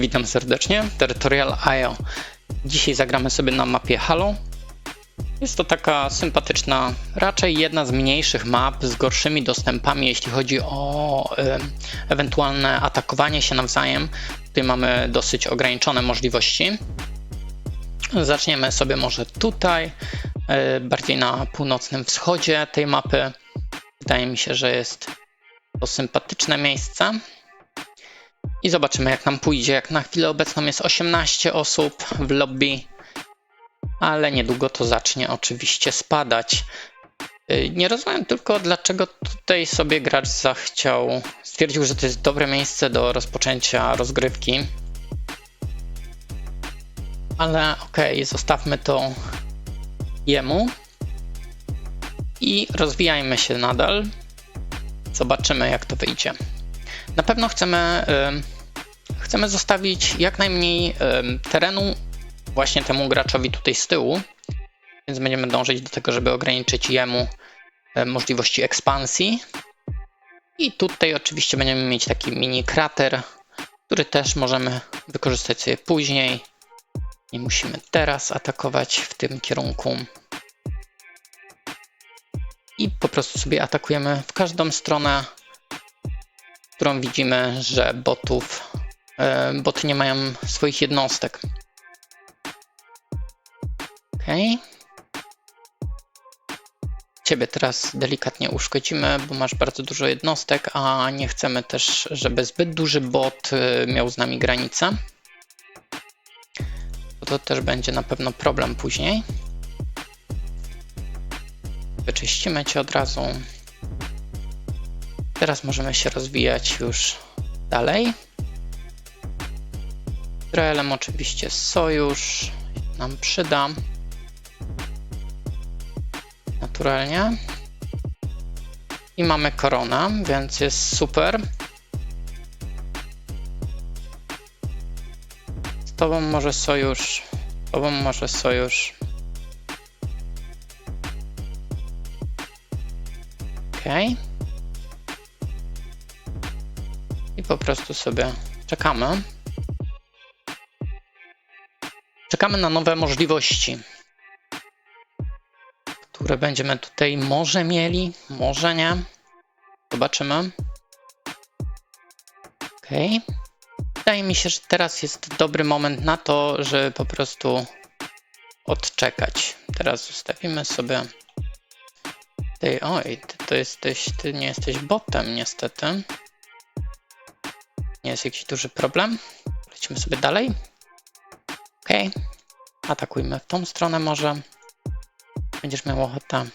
Witam serdecznie, Territorial IO. Dzisiaj zagramy sobie na mapie Halo. Jest to taka sympatyczna, raczej jedna z mniejszych map z gorszymi dostępami, jeśli chodzi o e, ewentualne atakowanie się nawzajem. Tutaj mamy dosyć ograniczone możliwości. Zaczniemy sobie może tutaj, e, bardziej na północnym wschodzie tej mapy. Wydaje mi się, że jest to sympatyczne miejsce. I zobaczymy, jak nam pójdzie. Jak na chwilę obecną jest 18 osób w lobby, ale niedługo to zacznie oczywiście spadać. Yy, Nie rozumiem tylko, dlaczego tutaj sobie gracz zachciał, stwierdził, że to jest dobre miejsce do rozpoczęcia rozgrywki. Ale okej, okay, zostawmy to jemu i rozwijajmy się nadal. Zobaczymy, jak to wyjdzie. Na pewno chcemy, y, chcemy zostawić jak najmniej terenu właśnie temu graczowi tutaj z tyłu, więc będziemy dążyć do tego, żeby ograniczyć jemu możliwości ekspansji. I tutaj oczywiście będziemy mieć taki mini krater, który też możemy wykorzystać sobie później. Nie musimy teraz atakować w tym kierunku. I po prostu sobie atakujemy w każdą stronę którą widzimy, że botów, boty nie mają swoich jednostek. Ok. Ciebie teraz delikatnie uszkodzimy, bo masz bardzo dużo jednostek, a nie chcemy też, żeby zbyt duży bot e, miał z nami granicę. Bo to też będzie na pewno problem później. Wyczyścimy cię od razu. Teraz możemy się rozwijać już dalej. Izraelem oczywiście sojusz nam przyda. Naturalnie. I mamy koronę, więc jest super. Z tobą może sojusz. Z tobą może sojusz. Okej. Okay. I po prostu sobie czekamy. Czekamy na nowe możliwości, które będziemy tutaj może mieli, może nie. Zobaczymy. Ok. Wydaje mi się, że teraz jest dobry moment na to, żeby po prostu odczekać. Teraz zostawimy sobie. Tej, oj, ty to jesteś, ty nie jesteś botem niestety. Nie jest jakiś duży problem. Lecimy sobie dalej. Atakujmy w tą stronę może. Będziesz miał ochotę.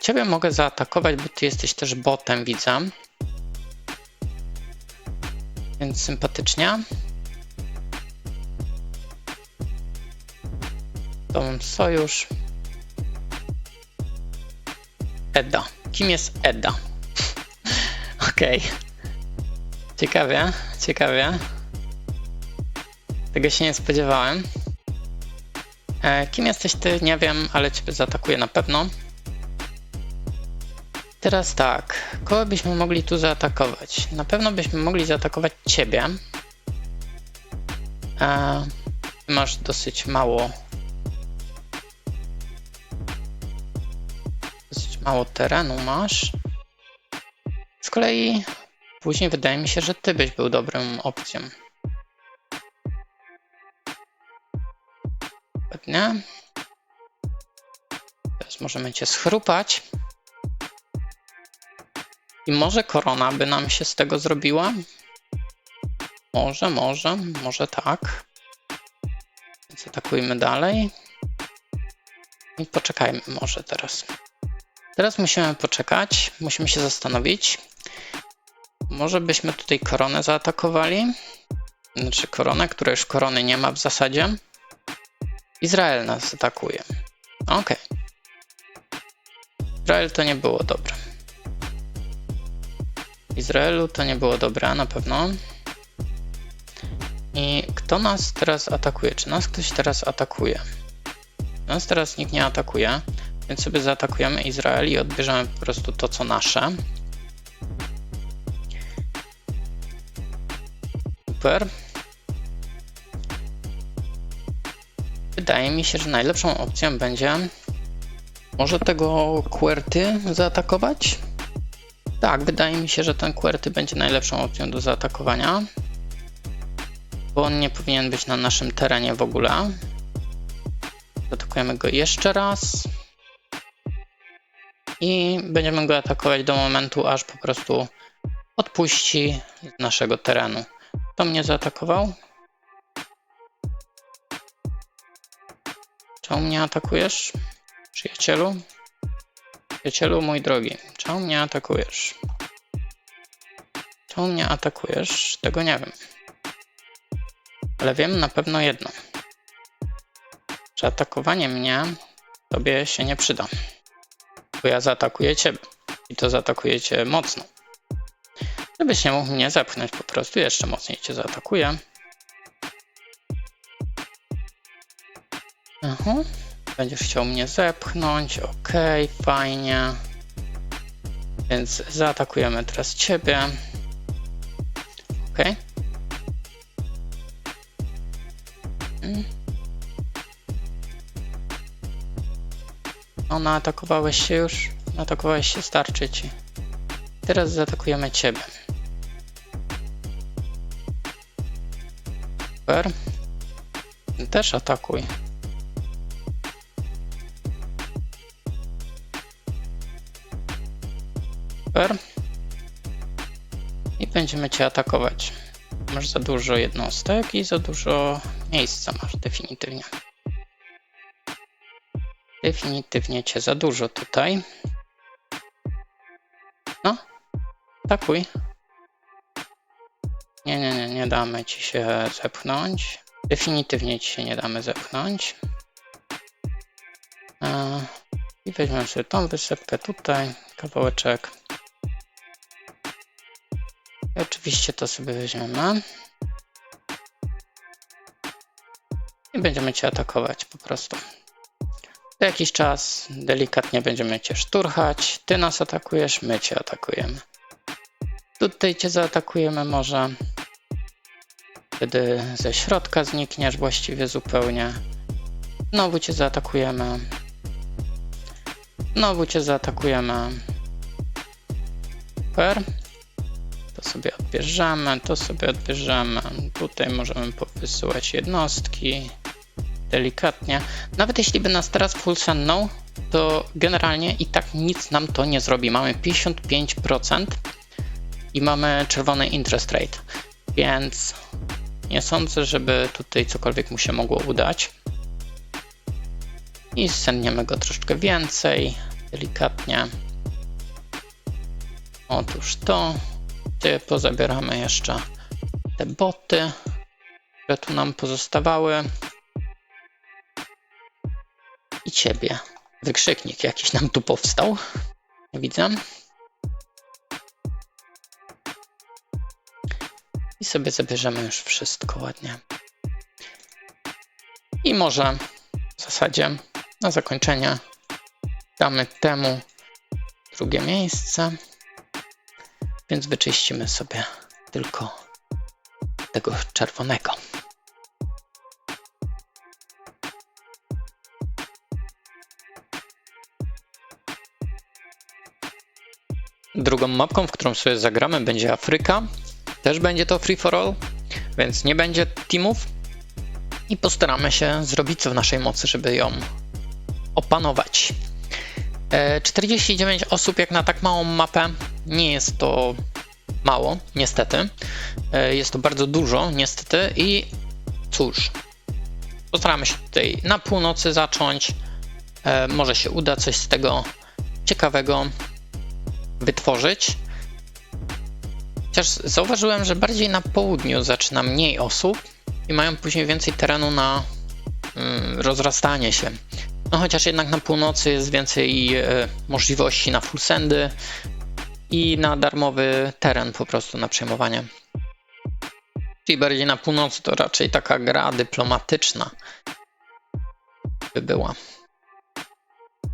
Ciebie mogę zaatakować, bo ty jesteś też botem, widzę. Więc sympatycznie. To mam sojusz. Eda. Kim jest Eda? Okej. Okay. Ciekawie, ciekawie. Tego się nie spodziewałem. E, kim jesteś ty? Nie wiem, ale ciebie zaatakuję na pewno. Teraz tak, kogo byśmy mogli tu zaatakować? Na pewno byśmy mogli zaatakować ciebie. E, masz dosyć mało. Dosyć mało terenu masz. Z kolei później wydaje mi się, że ty byś był dobrą opcją. Pewnie. Teraz możemy cię schrupać. I może korona by nam się z tego zrobiła? Może, może, może tak. Więc atakujmy dalej. I poczekajmy może teraz. Teraz musimy poczekać, musimy się zastanowić. Może byśmy tutaj koronę zaatakowali. Znaczy koronę, która już korony nie ma w zasadzie. Izrael nas atakuje. Ok. Izrael to nie było dobre. Izraelu to nie było dobre na pewno. I kto nas teraz atakuje? Czy nas ktoś teraz atakuje? Nas teraz nikt nie atakuje. Więc sobie zaatakujemy Izrael i odbierzemy po prostu to, co nasze. Super. Wydaje mi się, że najlepszą opcją będzie może tego QWERTY zaatakować? Tak, wydaje mi się, że ten QWERTY będzie najlepszą opcją do zaatakowania. Bo on nie powinien być na naszym terenie w ogóle. Zaatakujemy go jeszcze raz. I będziemy go atakować do momentu, aż po prostu odpuści z naszego terenu. Kto mnie zaatakował? Czemu mnie atakujesz? Przyjacielu? Przyjacielu mój drogi, czemu mnie atakujesz? Czemu mnie atakujesz? Tego nie wiem. Ale wiem na pewno jedno. Że atakowanie mnie tobie się nie przyda. Bo ja zaatakuję ciebie. I to zaatakuję cię mocno. Żebyś nie mógł mnie zepchnąć po prostu, jeszcze mocniej cię zaatakuję. Aha. Będziesz chciał mnie zepchnąć, ok, fajnie. Więc zaatakujemy teraz ciebie. Ok. Mm. O, naatakowałeś się już? Naatakowałeś się, starczy ci. Teraz zaatakujemy ciebie. Super. Też atakuj. Super. I będziemy cię atakować. Masz za dużo jednostek i za dużo miejsca masz definitywnie. Definitywnie cię za dużo tutaj. No, atakuj. Nie, nie, nie, nie damy ci się zepchnąć. Definitywnie ci się nie damy zepchnąć. E, I weźmiemy sobie tą wysepkę tutaj, kawałeczek. Oczywiście to sobie weźmiemy. I będziemy cię atakować po prostu. Co jakiś czas delikatnie będziemy cię szturchać. Ty nas atakujesz, my cię atakujemy. Tutaj cię zaatakujemy może. Wtedy ze środka znikniesz właściwie zupełnie. Znowu cię zaatakujemy. Znowu cię zaatakujemy. Super. To sobie odbierzemy, to sobie odbierzemy. Tutaj możemy wysyłać jednostki delikatnie. Nawet jeśli by nas teraz full sendnął, to generalnie i tak nic nam to nie zrobi. Mamy 55% i mamy czerwony interest rate, więc nie sądzę, żeby tutaj cokolwiek mu się mogło udać. I sendniemy go troszeczkę więcej, delikatnie. Otóż to. Gdzie pozabieramy jeszcze te boty, które tu nam pozostawały. I ciebie. Wykrzyknik jakiś nam tu powstał. Nie widzę. I sobie zabierzemy już wszystko ładnie. I może w zasadzie na zakończenie damy temu drugie miejsce. Więc wyczyścimy sobie tylko tego czerwonego. Drugą mapką, w którą sobie zagramy, będzie Afryka. Też będzie to free for all, więc nie będzie teamów. I postaramy się zrobić co w naszej mocy, żeby ją opanować. 49 osób jak na tak małą mapę nie jest to mało, niestety. E, jest to bardzo dużo, niestety. I cóż, postaramy się tutaj na północy zacząć. E, może się uda coś z tego ciekawego wytworzyć. Chociaż zauważyłem, że bardziej na południu zaczyna mniej osób i mają później więcej terenu na mm, rozrastanie się. No chociaż jednak na północy jest więcej e, możliwości na full sendy i na darmowy teren po prostu na przejmowanie. Czyli bardziej na północy to raczej taka gra dyplomatyczna by była.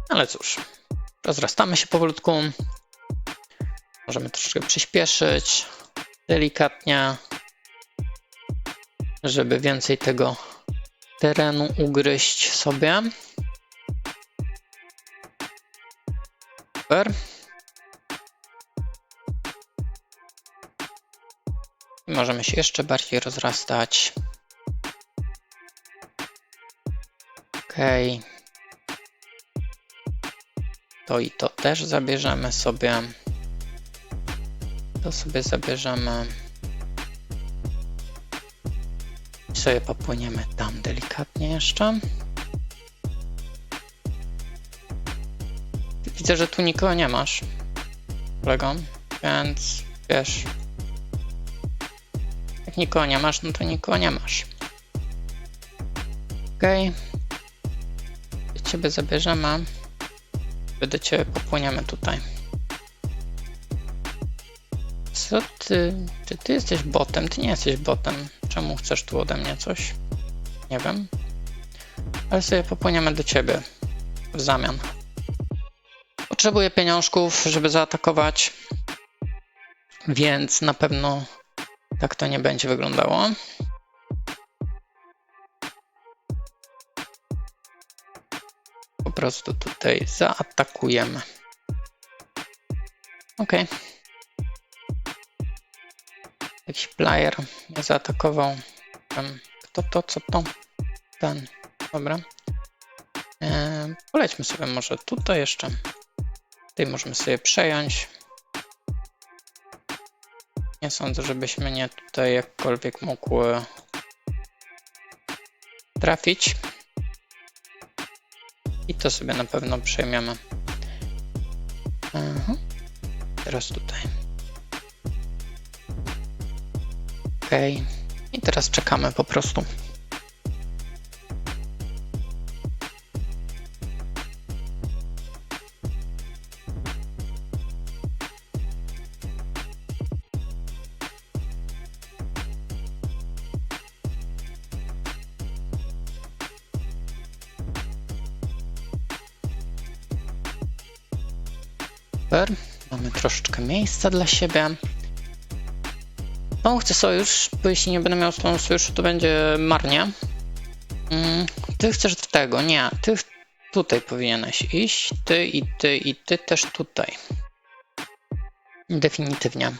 Ale cóż, rozrastamy się powolutku. Możemy troszkę przyspieszyć delikatnie. żeby więcej tego terenu ugryźć sobie. Super. Możemy się jeszcze bardziej rozrastać. Okej. To i to też zabierzemy sobie. To sobie zabierzemy. I sobie popłyniemy tam delikatnie jeszcze. Widzę, że tu nikogo nie masz, kolego, więc wiesz, nikogo nie masz, no to nikogo nie masz. Okej. Okay. Ciebie zabierzemy. Do ciebie popłyniemy tutaj. Co ty? Czy ty jesteś botem? Ty nie jesteś botem. Czemu chcesz tu ode mnie coś? Nie wiem. Ale sobie popłyniemy do ciebie w zamian. Potrzebuję pieniążków, żeby zaatakować, więc na pewno tak to nie będzie wyglądało. Po prostu tutaj zaatakujemy. Ok. Jakiś player mnie zaatakował. Kto to, co to? Ten. Dobra. Eee, polećmy sobie może tutaj jeszcze. Tutaj możemy sobie przejąć. Nie sądzę, żebyśmy nie tutaj jakkolwiek mógł trafić. I to sobie na pewno przejmiemy. Aha. Teraz tutaj. Ok. I teraz czekamy po prostu. Super. Mamy troszeczkę miejsca dla siebie. No, chcę sojusz, bo jeśli nie będę miał tą sojuszu, to będzie marnie. Mm, ty chcesz do tego, nie. Ty tutaj powinieneś iść. Ty i ty i ty też tutaj. Definitywnie.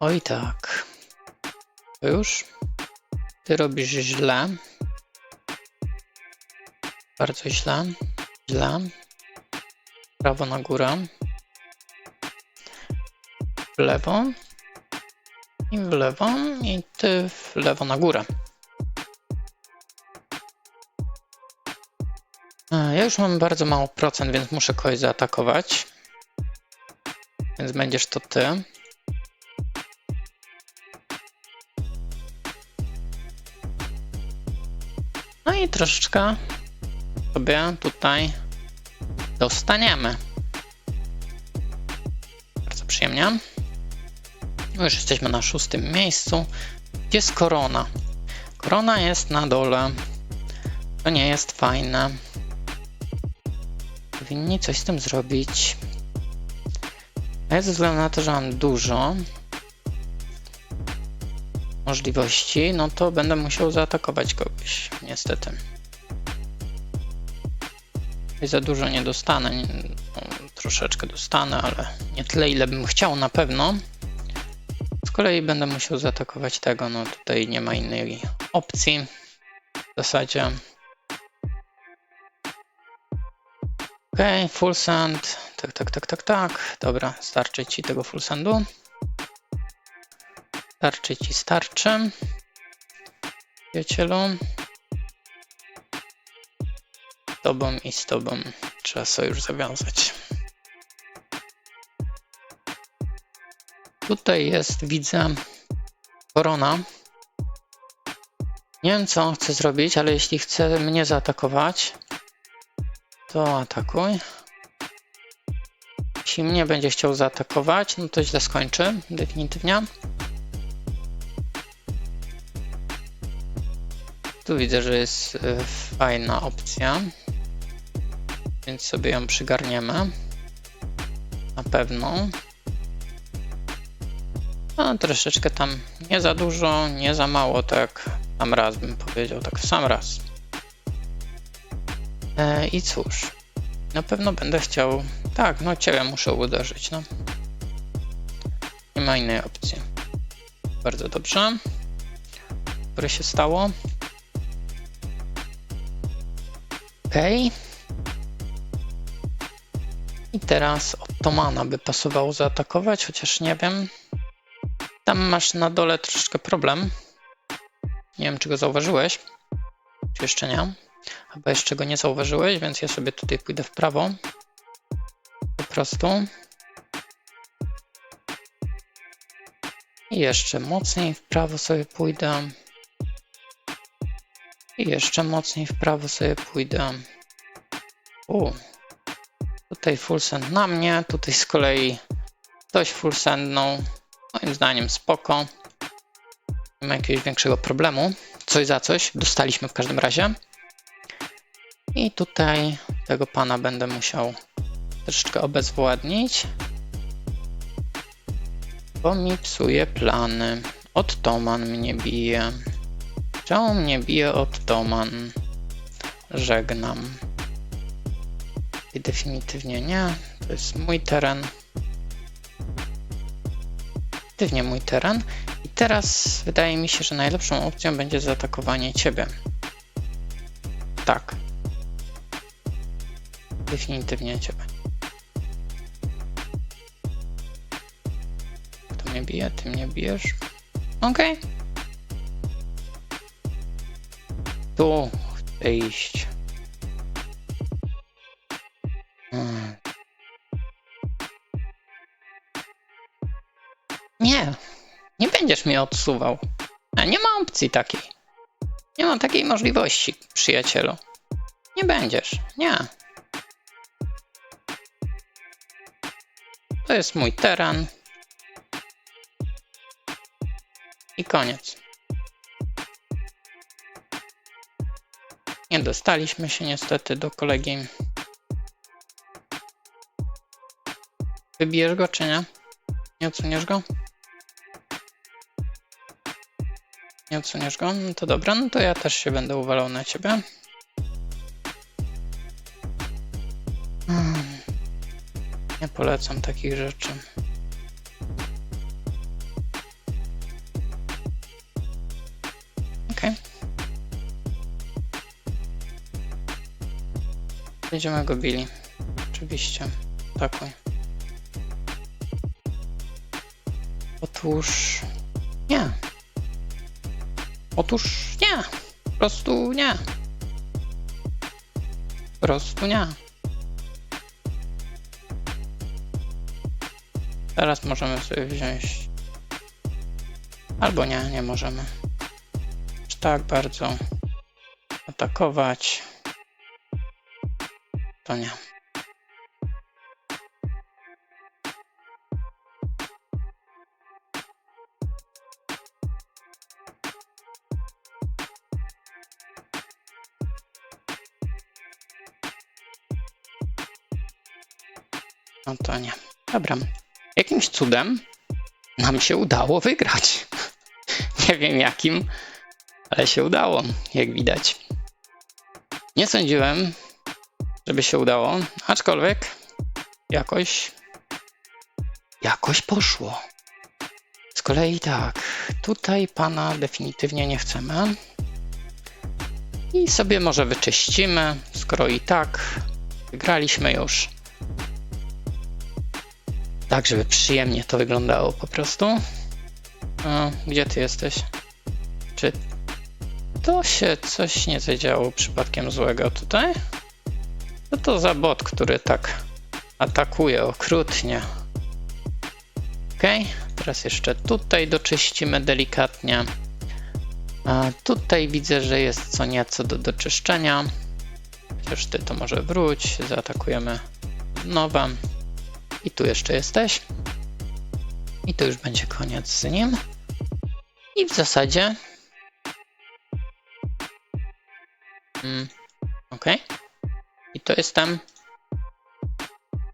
Oj tak. Już. Ty robisz źle. Bardzo źle. Źle. Prawo na górę. W lewo. I w lewo. I ty w lewo na górę. Ja już mam bardzo mało procent, więc muszę kogoś zaatakować. Więc będziesz to ty. No i troszeczkę sobie tutaj dostaniemy. Bardzo przyjemnie. No już jesteśmy na szóstym miejscu. Gdzie jest korona? Korona jest na dole. To nie jest fajne. Powinni coś z tym zrobić. Ale ze względu na to, że mam dużo możliwości, no to będę musiał zaatakować kogoś, niestety. Za dużo nie dostanę, no, troszeczkę dostanę, ale nie tyle, ile bym chciał na pewno. Z kolei będę musiał zaatakować tego, no tutaj nie ma innej opcji w zasadzie. Ok, full send, tak, tak, tak, tak, tak, dobra, starczy Ci tego full sendu. Starczy Ci, starczy. Przyjacielu. Tobą i z tobą trzeba sojusz zawiązać. Tutaj jest, widzę, korona. Nie wiem, co on chce zrobić, ale jeśli chce mnie zaatakować, to atakuj. Jeśli mnie będzie chciał zaatakować, no to źle skończy, definitywnie. Tu widzę, że jest y, fajna opcja, więc sobie ją przygarniemy. Na pewno. No, troszeczkę tam nie za dużo, nie za mało, tak sam raz bym powiedział, tak w sam raz. E, I cóż, na pewno będę chciał, tak, no ciebie muszę uderzyć, no. Nie ma innej opcji. Bardzo dobrze. Które się stało? Okej. I teraz Ottomana by pasowało zaatakować, chociaż nie wiem. Tam masz na dole troszeczkę problem. Nie wiem, czy go zauważyłeś, czy jeszcze nie. Chyba jeszcze go nie zauważyłeś, więc ja sobie tutaj pójdę w prawo. Po prostu. I jeszcze mocniej w prawo sobie pójdę. I jeszcze mocniej w prawo sobie pójdę. U. Tutaj full send na mnie, tutaj z kolei ktoś full sendną. Moim zdaniem spoko. Nie ma jakiegoś większego problemu. Coś za coś dostaliśmy w każdym razie. I tutaj tego pana będę musiał troszeczkę obezwładnić. Bo mi psuje plany. Ottoman mnie bije. Czemu mnie bije Ottoman? Żegnam. Definitywnie nie. To jest mój teren. Definitywnie mój teren. I teraz wydaje mi się, że najlepszą opcją będzie zaatakowanie ciebie. Tak. Definitywnie ciebie. Kto mnie bije? Ty mnie bijesz? Okej. Tu chcę iść. Nie, nie będziesz mnie odsuwał. A nie ma opcji takiej. Nie ma takiej możliwości, przyjacielu. Nie będziesz, nie. To jest mój teren. I koniec. Nie dostaliśmy się niestety do kolegi. Wybijesz go czy nie? Nie odsuniesz go? Nie odsuniesz go? No to dobra, no to ja też się będę uwalał na ciebie. Hmm. Nie polecam takich rzeczy. Okej. Będziemy go bili. Oczywiście. Atakuj. Otóż nie. Otóż nie. Po prostu nie. Po prostu nie. Teraz możemy sobie wziąć. Albo nie, nie możemy. Aż tak bardzo atakować. To nie. No to nie. Dobra. Jakimś cudem nam się udało wygrać. Nie wiem jakim, ale się udało, jak widać. Nie sądziłem, żeby się udało, aczkolwiek jakoś jakoś poszło. Z kolei tak, tutaj pana definitywnie nie chcemy. I sobie może wyczyścimy, skoro i tak wygraliśmy już. Tak, żeby przyjemnie to wyglądało po prostu. A, gdzie ty jesteś? Czy to się coś nie zadziało przypadkiem złego tutaj? Co to za bot, który tak atakuje okrutnie? Ok, teraz jeszcze tutaj doczyścimy delikatnie. A tutaj widzę, że jest co nieco do doczyszczenia. Chociaż ty to może wróć, zaatakujemy nowa. I tu jeszcze jesteś. I to już będzie koniec z nim. I w zasadzie... Mm, ok. I to jestem...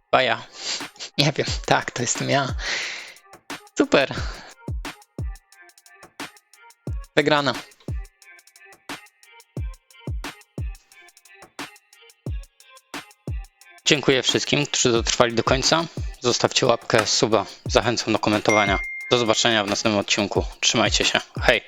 Chyba ja. Nie wiem, tak, to jestem ja. Super. Wygrana. Dziękuję wszystkim, którzy dotrwali do końca. Zostawcie łapkę, suba. Zachęcam do komentowania. Do zobaczenia w następnym odcinku. Trzymajcie się. Hej!